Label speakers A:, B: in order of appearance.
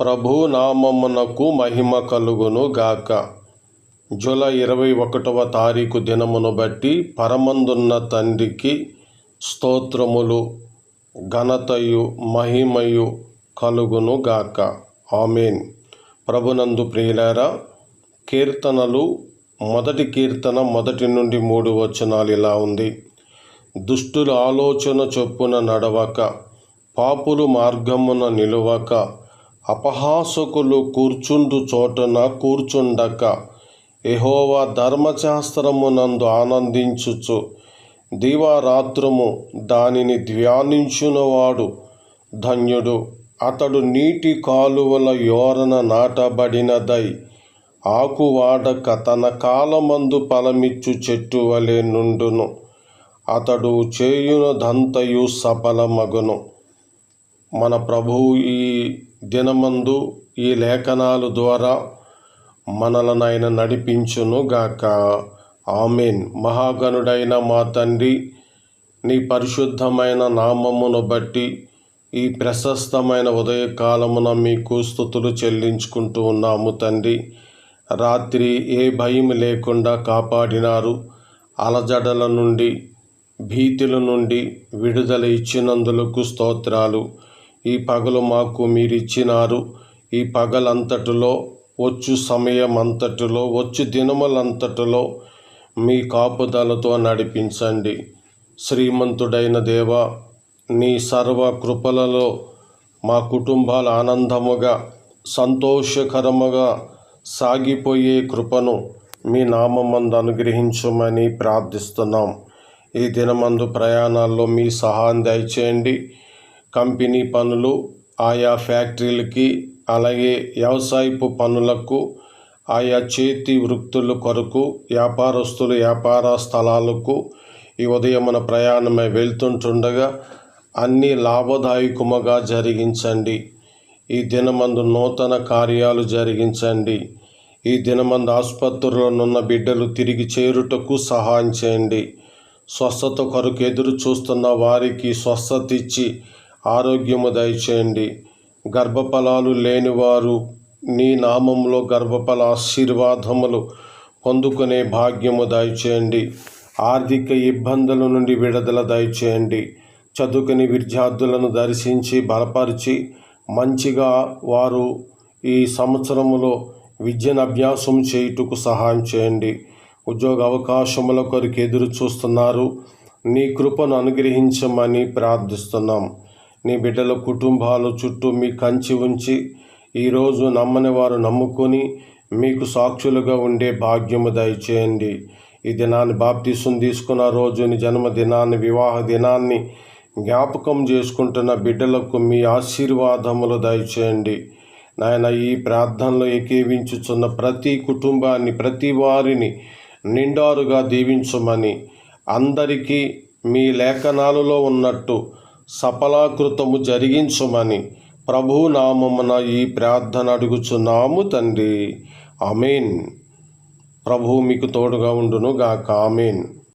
A: ప్రభునామమునకు మహిమ కలుగును గాక. జూలై ఇరవై ఒకటవ తారీఖు దినమును బట్టి పరమందున్న తండ్రికి స్తోత్రములు ఘనతయు మహిమయు కలుగును గాక. ఆమెన్. ప్రభునందు ప్రియులారా కీర్తనలు మొదటి కీర్తన మొదటి నుండి మూడు వచనాలు ఇలా ఉంది. దుష్టుల ఆలోచన చొప్పున నడవక పాపులు మార్గమున నిలువక అపహాసకులు కూర్చుండు చోటన కూర్చుండక ఎహోవా ధర్మశాస్త్రమునందు ఆనందించుచు దివారాత్రము దానిని ధ్యానించునవాడు. ధన్యుడు అతడు నీటి కాలువల యోరన నాటబడినదై ఆకువాడక తన కాలమందు ఫలమిచ్చు చెట్టు వలె నుండును. అతడు చేయునదంతయు సఫలమగును. మన ప్రభువు ఈ దినమందు ఈ లేఖనాలు ద్వారా మనలనైన నడిపించునుగాక నడిపించును గాక. ఆమెన్. మహాగణుడైన మా తండ్రి నీ పరిశుద్ధమైన నామమును బట్టి ఈ ప్రశస్తమైన ఉదయకాలమున మీకు స్థుతులు చెల్లించుకుంటూ ఉన్నాము తండ్రి. రాత్రి ఏ భయం లేకుండా కాపాడినారు. అలజడల నుండి భీతుల నుండి విడుదల ఇచ్చినందులకు స్తోత్రాలు. ఈ పగలు మాకు మీరిచ్చినారు. ఈ పగలంతటిలో వచ్చు సమయం అంతటిలో వచ్చు దినములంతటిలో మీ కాపుదలతో నడిపించండి. శ్రీమంతుడైన దేవ నీ సర్వ కృపలలో మా కుటుంబాలు ఆనందముగా సంతోషకరముగా సాగిపోయే కృపను మీ నామందు అనుగ్రహించమని ప్రార్థిస్తున్నాం. ఈ దినమందు ప్రయాణాల్లో మీ సహాయం దయచేయండి. కంపెనీ పనులు ఆయా ఫ్యాక్టరీలకి అలాగే వ్యవసాయపు పనులకు ఆయా చేతి వృత్తుల కొరకు వ్యాపారస్తులు వ్యాపార స్థలాలకు ఈ ఉదయమున ప్రయాణమై వెళ్తుంటుండగా అన్ని లాభదాయకముగా జరిగించండి. ఈ దినమందు నూతన కార్యాలు జరిగించండి. ఈ దినమందు ఆసుపత్రులనున్న బిడ్డలు తిరిగి చేరుటకు సహాయం చేయండి. స్వస్థత కొరకు ఎదురు చూస్తున్న వారికి స్వస్థత ఇచ్చి ఆరోగ్యము దయచేయండి. గర్భఫలాలు లేనివారు నీ నామంలో గర్భఫల ఆశీర్వాదములు పొందుకునే భాగ్యము దయచేయండి. ఆర్థిక ఇబ్బందుల నుండి విడుదల దయచేయండి. చదువుకుని విద్యార్థులను దర్శించి బలపరిచి మంచిగా వారు ఈ సంవత్సరములో విద్యను అభ్యాసం చేయుటకు సహాయం చేయండి. ఉద్యోగ అవకాశముల కొరకు ఎదురు చూస్తున్నారు నీ కృపను అనుగ్రహించమని ప్రార్థిస్తున్నాం. నీ బిడ్డల కుటుంబాలు చుట్టూ మీ కంచి ఉంచి ఈరోజు నమ్మని వారు నమ్ముకొని మీకు సాక్షులుగా ఉండే భాగ్యము దయచేయండి. ఈ దినాన్ని బాప్తీసుని తీసుకున్న రోజుని జన్మదినాన్ని వివాహ దినాన్ని జ్ఞాపకం చేసుకుంటున్న బిడ్డలకు మీ ఆశీర్వాదములు దయచేయండి. నాయన ఈ ప్రార్థనలో ఏకీవించుచున్న ప్రతి కుటుంబాన్ని ప్రతి వారిని నిండారుగా దీవించమని అందరికీ మీ లేఖనాలలో ఉన్నట్టు సఫలాకృతము జరిగించమని ప్రభువు నామమున ఈ ప్రార్థన అడుగుచున్నాము తండ్రి. అమీన్ ప్రభు మీకు తోడుగా ఉండును గాక ఆమెన్.